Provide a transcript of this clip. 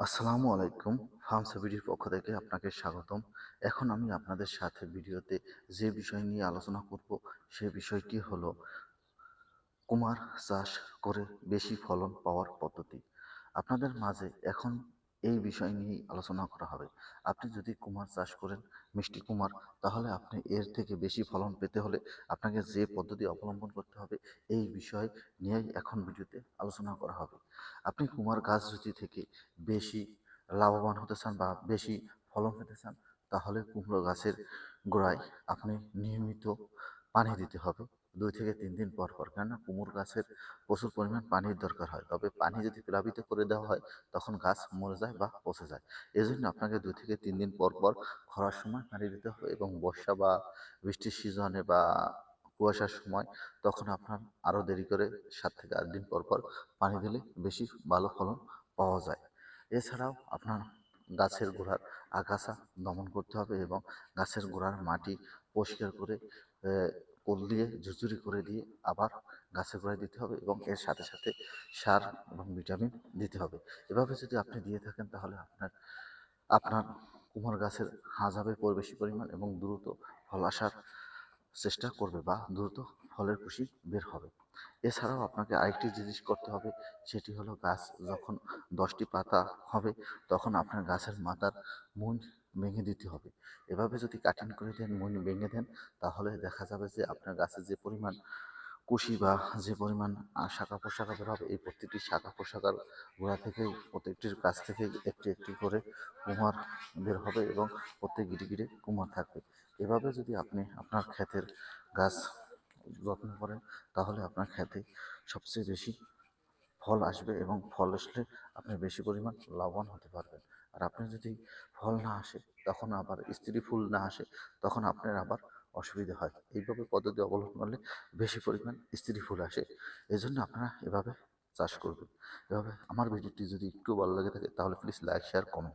আসসালামু আলাইকুম ফার্ম সেভিডির পক্ষ থেকে আপনাকে স্বাগতম। এখন আমি আপনাদের সাথে ভিডিওতে যে বিষয় নিয়ে আলোচনা করব, সে বিষয়টি হলো কুমার চাষ করে বেশি ফলন পাওয়ার পদ্ধতি। আপনাদের মাঝে এখন এই বিষয় নিয়েই আলোচনা করা হবে। আপনি যদি কুমার চাষ করেন, মিষ্টি কুমার, তাহলে আপনি এর থেকে বেশি ফলন পেতে হলে আপনাকে যে পদ্ধতি অবলম্বন করতে হবে, এই বিষয় নিয়েই এখন ভিডিওতে আলোচনা করা হবে। আপনি কুমার গাছ যদি থেকে বেশি লাভবান হতে চান বা বেশি ফলন পেতে চান, তাহলে কুমড়ো গাছের গোড়ায় আপনি নিয়মিত পানি দিতে হবে। দুই থেকে তিন দিন পর পর। কেননা কুমড়ো গাছের প্রচুর পরিমাণ পানির দরকার হয়। তবে পানি যদি প্লাবিত করে দেওয়া হয়, তখন গাছ মরে যায় বা পচে যায়। এই জন্য আপনাকে দুই থেকে তিন দিন পর পর খরার সময় পানি দিতে হবে এবং বর্ষা বা বৃষ্টির সিজনে বা কুয়াশার সময় তখন আপনার আরও দেরি করে সাত থেকে আট দিন পর পর পানি দিলে বেশি ভালো ফলন পাওয়া যায়। এছাড়াও আপনার গাছের গোড়ার আগাছা দমন করতে হবে এবং গাছের গোড়ার মাটি পরিষ্কার করে কোল দিয়ে, ঝুরঝুরি করে দিয়ে আবার গাছের গোড়ায় দিতে হবে এবং এর সাথে সাথে সার এবং ভিটামিন দিতে হবে। এভাবে যদি আপনি দিয়ে থাকেন তাহলে আপনার আপনার কুমার গাছের হাজ হবে বেশি পরিমাণ এবং দ্রুত ফল আসার চেষ্টা করবে বা দ্রুত ফলের কুশি বের হবে। এছাড়াও আপনাকে আরেকটি জিনিস করতে হবে, সেটি হলো গাছ যখন দশটি পাতা হবে, তখন আপনার গাছের মাথার মূল ভেঙে দিতে হবে। এভাবে যদি কাটিং করে দেন মূল ভেঙে দেন, তাহলে দেখা যাবে যে আপনার গাছের যে পরিমাণ কুশি বা যে পরিমাণ শাখা পোশাকা বেরোবে এই প্রত্যেকটি শাখা পোশাকার গোড়া থেকেই প্রত্যেকটির কাছ থেকেই একটি একটি করে কুমার বের হবে এবং প্রত্যেক গিরি গিরে কুমার থাকবে। এভাবে যদি আপনি আপনার ক্ষেতের গাছ যত্ন করেন, তাহলে আপনার ক্ষেতে সবচেয়ে বেশি ফল আসবে এবং ফল আসলে আপনি বেশি পরিমাণ লাভবান হতে পারবেন। আর আপনার যদি ফল না আসে, তখন আবার স্ত্রী ফুল না আসে, তখন আপনার আবার অসুবিধা হয়। এইভাবে পদ্ধতি অবলম্বন করলে বেশি পরিমাণ স্ত্রী ফুল আসে। এই জন্য আপনারা এভাবে চাষ করবেন। এভাবে আমার ভিডিওটি যদি একটু ভালো লাগে থাকে, তাহলে প্লিজ লাইক শেয়ার কমেন্ট